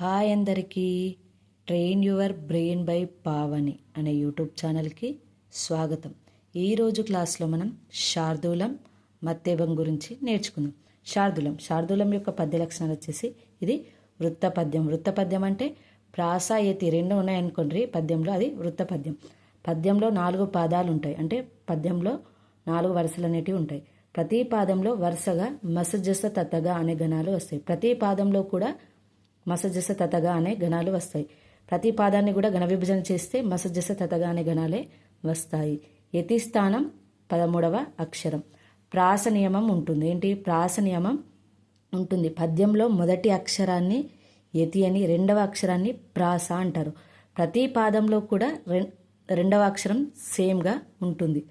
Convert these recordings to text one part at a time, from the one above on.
Hi అందరికీ. Train your brain by Pavani అనే YouTube ఛానల్కి స్వాగతం. ఈరోజు క్లాస్లో మనం శార్దూలం మత్తేబం గురించి నేర్చుకుందాం. శార్దూలం శార్దూలం యొక్క పద్య లక్షణాలు వచ్చేసి ఇది వృత్త పద్యం. వృత్త పద్యం అంటే ప్రాస యతి రెండు ఉన్నాయనుకోండి పద్యంలో అది వృత్త పద్యం. పద్యంలో నాలుగు పాదాలు ఉంటాయి అంటే పద్యంలో నాలుగు వరుసలు అనేటివి ఉంటాయి. ప్రతి పాదంలో వరుసగా మసజస తతగా అనే గణాలు వస్తాయి. ప్రతి పాదంలో కూడా మసజస తతగా అనే గణాలు వస్తాయి. ప్రతి పాదాన్ని కూడా గణ విభజన చేస్తే మసజస తతగా అనే గణాలే వస్తాయి. యతి స్థానం పదమూడవ అక్షరం. ప్రాస నియమం ఉంటుంది. ఏంటి? ప్రాస నియమం ఉంటుంది. పద్యంలో మొదటి అక్షరాన్ని యతి అని రెండవ అక్షరాన్ని ప్రాస అంటారు. ప్రతి పాదంలో కూడా రె రెండవ అక్షరం సేమ్గా ఉంటుంది.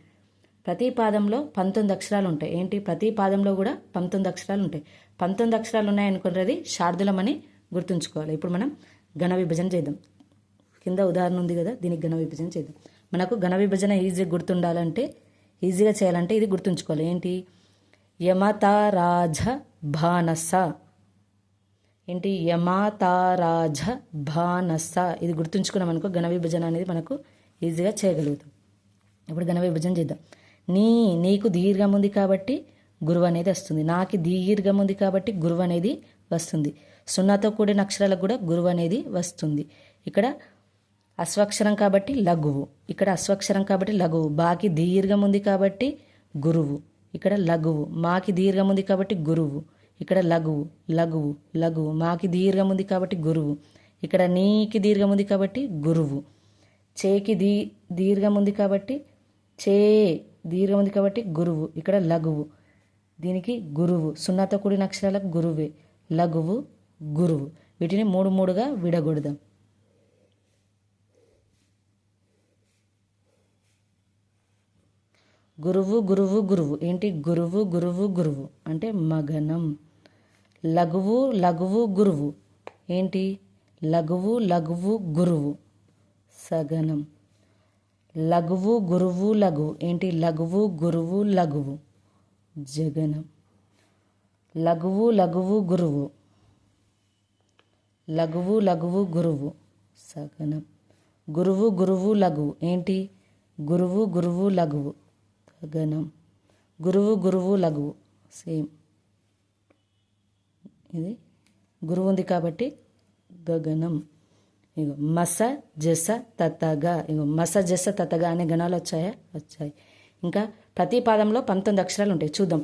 ప్రతి పాదంలో పంతొమ్మిది అక్షరాలు ఉంటాయి. ఏంటి? ప్రతి పాదంలో కూడా పంతొమ్మిది అక్షరాలు ఉంటాయి. పంతొమ్మిది అక్షరాలు ఉన్నాయనుకున్నది శార్దులమని గుర్తుంచుకోవాలి. ఇప్పుడు మనం ఘన విభజన చేద్దాం. కింద ఉదాహరణ ఉంది కదా దీనికి ఘన విభజన చేద్దాం. మనకు ఘన విభజన ఈజీగా గుర్తుండాలంటే ఈజీగా చేయాలంటే ఇది గుర్తుంచుకోవాలి. ఏంటి? యమతారాజ భానస. ఏంటి? యమాతారాజ భానస. ఇది గుర్తుంచుకున్నాం అనుకో ఘన విభజన అనేది మనకు ఈజీగా చేయగలుగుతాం. ఇప్పుడు ఘన విభజన చేద్దాం. నీ నీకు దీర్ఘం ఉంది కాబట్టి గురువు అనేది వస్తుంది. నాకు దీర్ఘం ఉంది కాబట్టి గురువు అనేది వస్తుంది. సున్నాతో కూడిన అక్షరాలకు కూడా గురువు అనేది వస్తుంది. ఇక్కడ అస్వక్షరం కాబట్టి లఘువు. ఇక్కడ అస్వక్షరం కాబట్టి లఘువు. బాకి దీర్ఘం ఉంది కాబట్టి గురువు. ఇక్కడ లఘువు. మాకి దీర్ఘం ఉంది కాబట్టి గురువు. ఇక్కడ లఘువు. లఘువు. లఘువు. మాకి దీర్ఘం ఉంది కాబట్టి గురువు. ఇక్కడ నీకి దీర్ఘం ఉంది కాబట్టి గురువు. చేకి దీ దీర్ఘం ఉంది కాబట్టి చే దీర్ఘం ఉంది కాబట్టి గురువు. ఇక్కడ లఘువు. దీనికి గురువు. సున్నాతో కూడిన అక్షరాలకు గురువే. లఘువు గురువు. వీటిని మూడు మూడుగా విడగొడదాం. గురువు గురువు గురువు. ఏంటి? గురువు గురువు గురువు. అంటే మగనం. లఘువు లఘువు గురువు. ఏంటి? లఘువు లఘువు గురువు. సగనం. లఘువు గురువు లఘువు. ఏంటి? లఘువు గురువు లఘువు. జగనం. లఘువు లఘువు గురువు. లఘువు లఘువు గురువు. సగనం గురువు గురువు లఘువు ఏంటి? గురువు గురువు లఘువు. గగనం గురువు గురువు లఘువు సేమ్. ఇది గురువు ఉంది కాబట్టి గగనం. ఇగో మస జస తతగా. ఇగో మస జస తతగా అనే గణాలు వచ్చాయా? వచ్చాయి. ఇంకా ప్రతి పాదంలో పంతొమ్మిది అక్షరాలు ఉంటాయి. చూద్దాం.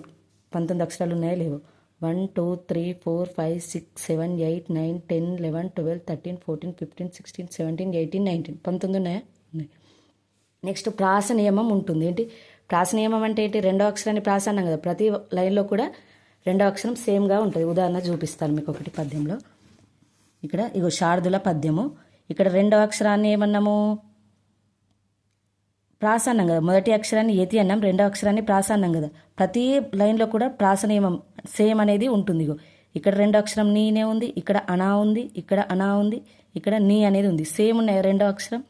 పంతొమ్మిది అక్షరాలు ఉన్నాయా లేవు? One two three four five six seven eight nine ten eleven twelve thirteen fourteen fifteen sixteen seventeen eighteen nineteen. పంతొమ్మిది ఉన్నాయా? ఉన్నాయి. నెక్స్ట్ ప్రాస నియమం ఉంటుంది. ఏంటి? ప్రాస నియమం అంటే ఏంటి? రెండో అక్షరాన్ని ప్రాస అన్నాం కదా. ప్రతి లైన్లో కూడా రెండో అక్షరం సేమ్గా ఉంటుంది. ఉదాహరణ చూపిస్తాను మీకు ఒకటి పద్యంలో. ఇక్కడ ఇగో శారదుల పద్యము. ఇక్కడ రెండో అక్షరాన్ని ఏమన్నాము? ప్రాసాన్నం కదా. మొదటి అక్షరాన్ని ఎతి అన్నాం రెండో అక్షరాన్ని ప్రాసాన్నం కదా. ప్రతి లైన్లో కూడా ప్రాసనియమం సేమ్ అనేది ఉంటుంది ఇక్కడ రెండో అక్షరం నీనే ఉంది ఇక్కడ అనా ఉంది ఇక్కడ అనా ఉంది ఇక్కడ నీ అనేది ఉంది. సేమ్ ఉన్నాయి రెండో అక్షరం?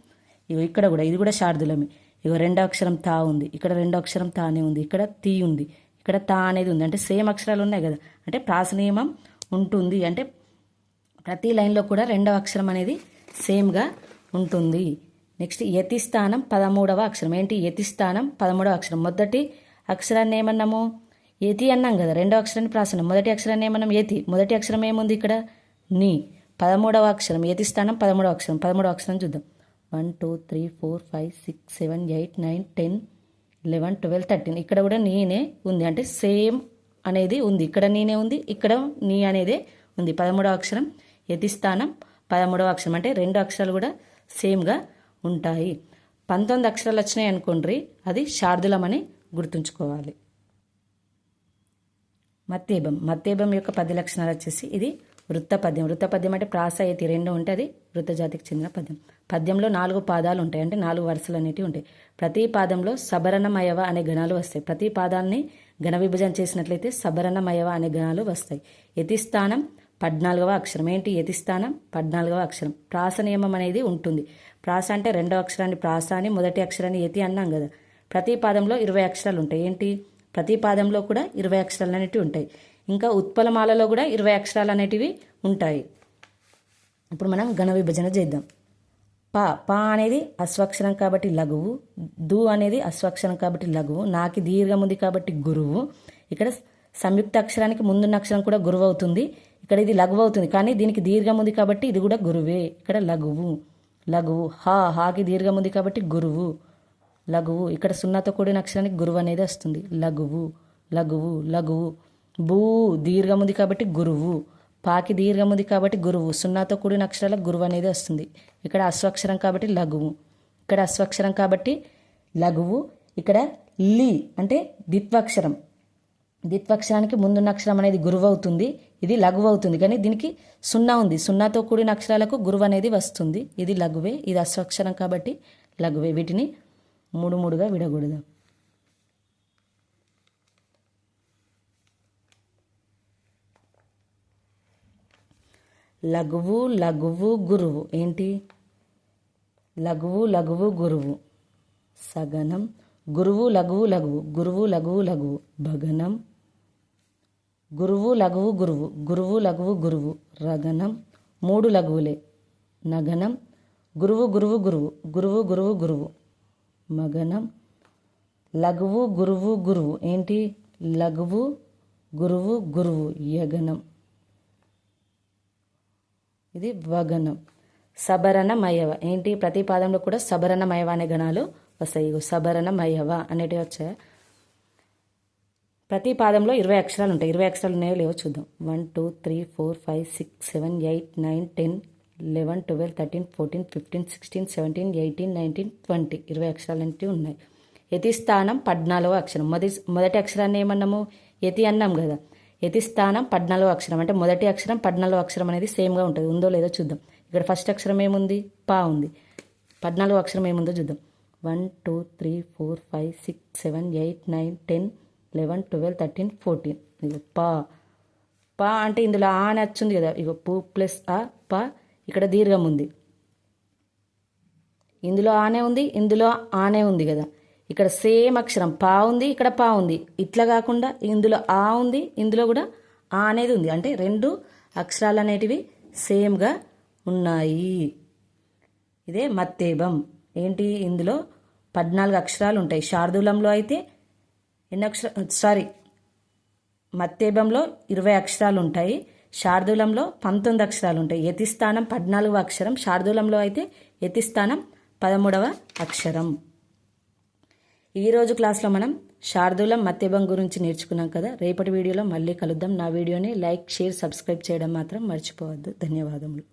ఇగో ఇక్కడ కూడా ఇది కూడా శార్దులమే. ఇగో రెండో అక్షరం తా ఉంది ఇక్కడ రెండో అక్షరం తానే ఉంది ఇక్కడ తీ ఉంది ఇక్కడ తా అనేది ఉంది. అంటే సేమ్ అక్షరాలు ఉన్నాయి కదా. అంటే ప్రాసనియమం ఉంటుంది. అంటే ప్రతి లైన్లో కూడా రెండవ అక్షరం అనేది సేమ్గా ఉంటుంది. నెక్స్ట్ యతిస్థానం పదమూడవ అక్షరం. ఏంటి? యతిస్థానం పదమూడవ అక్షరం. మొదటి అక్షరాన్ని ఏమన్నాము? యతి అన్నాం కదా. రెండవ అక్షరాన్ని ప్రాసనం మొదటి అక్షరాన్ని ఏమన్నాం? యతి. మొదటి అక్షరం ఏముంది ఇక్కడ? నీ. పదమూడవ అక్షరం. యతి స్థానం పదమూడవ అక్షరం. పదమూడవ అక్షరం చూద్దాం. One two three four five six seven eight nine ten eleven twelve thirteen. ఇక్కడ కూడా నీనే ఉంది. అంటే సేమ్ అనేది ఉంది. ఇక్కడ నీనే ఉంది. ఇక్కడ నీ అనేదే ఉంది. పదమూడవ అక్షరం యతి స్థానం పదమూడవ అక్షరం. అంటే రెండు అక్షరాలు కూడా సేమ్గా ఉంటాయి. పంతొమ్మిది అక్షరాలు వచ్చినాయి అనుకోండి అది శార్దులమని గుర్తుంచుకోవాలి. మత్తేబం. మత్తేబం యొక్క పది లక్షణాలు వచ్చేసి ఇది వృత్త పద్యం. వృత్త పద్యం అంటే ప్రాస అయితే రెండు ఉంటే అది వృత్త జాతికి చెందిన పద్యం. పద్యంలో నాలుగు పాదాలు ఉంటాయి అంటే నాలుగు వరుసలు అనేటివి ఉంటాయి. ప్రతి పాదంలో సబరణమయవ అనే గణాలు వస్తాయి. ప్రతి పాదాన్ని గణ విభజన చేసినట్లయితే సబరణమయవ అనే గణాలు వస్తాయి. యతిస్థానం పద్నాలుగవ అక్షరం. ఏంటి? యతి స్థానం? పద్నాలుగవ అక్షరం. ప్రాస నియమం అనేది ఉంటుంది. ప్రాస అంటే రెండవ అక్షరాన్ని ప్రాస అని మొదటి అక్షరాన్ని యతి అన్నాం కదా. ప్రతి పాదంలో ఇరవై అక్షరాలు ఉంటాయి. ఏంటి? ప్రతి పాదంలో కూడా ఇరవై అక్షరాలు అనేటివి ఉంటాయి. ఇంకా ఉత్పలమాలలో కూడా ఇరవై అక్షరాలు అనేటివి ఉంటాయి. ఇప్పుడు మనం ఘన విభజన చేద్దాం. పా. పా అనేది అస్వక్షరం కాబట్టి లఘువు. దు అనేది అస్వక్షరం కాబట్టి లఘువు. నాకి దీర్ఘం ఉంది కాబట్టి గురువు. ఇక్కడ సంయుక్త అక్షరానికి ముందున్న అక్షరం కూడా గురువు అవుతుంది. ఇక్కడ ఇది లఘువు అవుతుంది. కానీ దీనికి దీర్ఘం ఉంది కాబట్టి ఇది కూడా గురువే. ఇక్కడ లఘువు. లఘువు. హా హాకి దీర్ఘం ఉంది కాబట్టి గురువు. లఘువు. ఇక్కడ సున్నాతో కూడిన అక్షరానికి గురువు అనేది వస్తుంది. లఘువు. లఘువు. లఘువు. భూ దీర్ఘం ఉంది కాబట్టి గురువు. పాకి దీర్ఘం ఉంది కాబట్టి గురువు. సున్నాతో కూడిన అక్షరాలకు గురువు అనేది వస్తుంది. ఇక్కడ అశ్వక్షరం కాబట్టి లఘువు. ఇక్కడ అశ్వక్షరం కాబట్టి లఘువు. ఇక్కడ లీ అంటే ద్విత్వాక్షరం. ద్విత్వాక్షరానికి ముందున్న అక్షరం అనేది గురువు అవుతుంది ఇది లఘువు అవుతుంది కానీ దీనికి సున్నా ఉంది. సున్నాతో కూడిన అక్షరాలకు గురువు అనేది వస్తుంది. ఇది లఘువే. ఇది అశ్వక్షరం కాబట్టి లఘువే. వీటిని మూడు మూడుగా విడకూడదు లఘువు లఘువు గురువు. ఏంటి? లఘువు లఘువు గురువు. సగనం గురువు లఘువు లఘువు. గురువు లఘువు లఘువు. భగనం గురువు లఘువు గురువు గురువు లఘువు గురువు రగనం మూడు లఘువులే. నగనం గురువు గురువు గురువు గురువు గురువు గురువు. మగనం లఘువు గురువు గురువు. ఏంటి? లఘువు గురువు గురువు యగనం. ఇది వగనం. సబరణమయవ ఏంటి? ప్రతి పాదంలో కూడా సబరణమయవ అనే గణాలు వస్తాయి. సబరణమయవ అనేటివి వచ్చాయి. ప్రతి పాదంలో ఇరవై అక్షరాలు ఉంటాయి ఇరవై అక్షరాలు ఉన్నాయో లేవో చూద్దాం. One two three four five six seven eight nine ten eleven twelve thirteen fourteen fifteen sixteen seventeen eighteen nineteen twenty ఇరవై అక్షరాలు ఉన్నాయి. యతి స్థానం పద్నాలుగో అక్షరం. మొదటి మొదటి అక్షరాన్ని ఏమన్నాము? యతి అన్నాం కదా. యతి స్థానం పద్నాలుగో అక్షరం. అంటే మొదటి అక్షరం పద్నాలుగో అక్షరం అనేది సేమ్గా ఉంటుంది. ఉందో లేదో చూద్దాం. ఇక్కడ ఫస్ట్ అక్షరం ఏముంది? పా ఉంది. పద్నాలుగో అక్షరం ఏముందో చూద్దాం. One two three four five six seven eight nine ten eleven twelve thirteen fourteen. ఇగో పా. పా అంటే ఇందులో ఆ అని వచ్చింది కదా. ఇగో పు ప్లస్ ఆ ప. ఇక్కడ దీర్ఘం ఉంది. ఇందులో ఆనే ఉంది ఇందులో ఆనే ఉంది కదా. ఇక్కడ సేమ్ అక్షరం. పా ఉంది ఇక్కడ పా ఉంది. ఇట్లా కాకుండా ఇందులో ఆ ఉంది ఇందులో కూడా ఆ అనేది ఉంది. అంటే రెండు అక్షరాలు అనేటివి సేమ్గా ఉన్నాయి. ఇదే మత్తేబం ఏంటి? ఇందులో పద్నాలుగు అక్షరాలు ఉంటాయి. శార్దూలంలో అయితే ఎన్ని అక్షర సారీ మత్తేబంలో ఇరవై అక్షరాలు ఉంటాయి శార్దూలంలో పంతొమ్మిది అక్షరాలు ఉంటాయి యతిస్థానం పద్నాలుగవ అక్షరం శార్దూలంలో అయితే యతిస్థానం పదమూడవ అక్షరం. ఈరోజు క్లాస్లో మనం శార్దూలం మత్యభం గురించి నేర్చుకున్నాం కదా. రేపటి వీడియోలో మళ్ళీ కలుద్దాం. నా వీడియోని లైక్ షేర్ సబ్స్క్రైబ్ చేయడం మాత్రం మర్చిపోవద్దు. ధన్యవాదములు.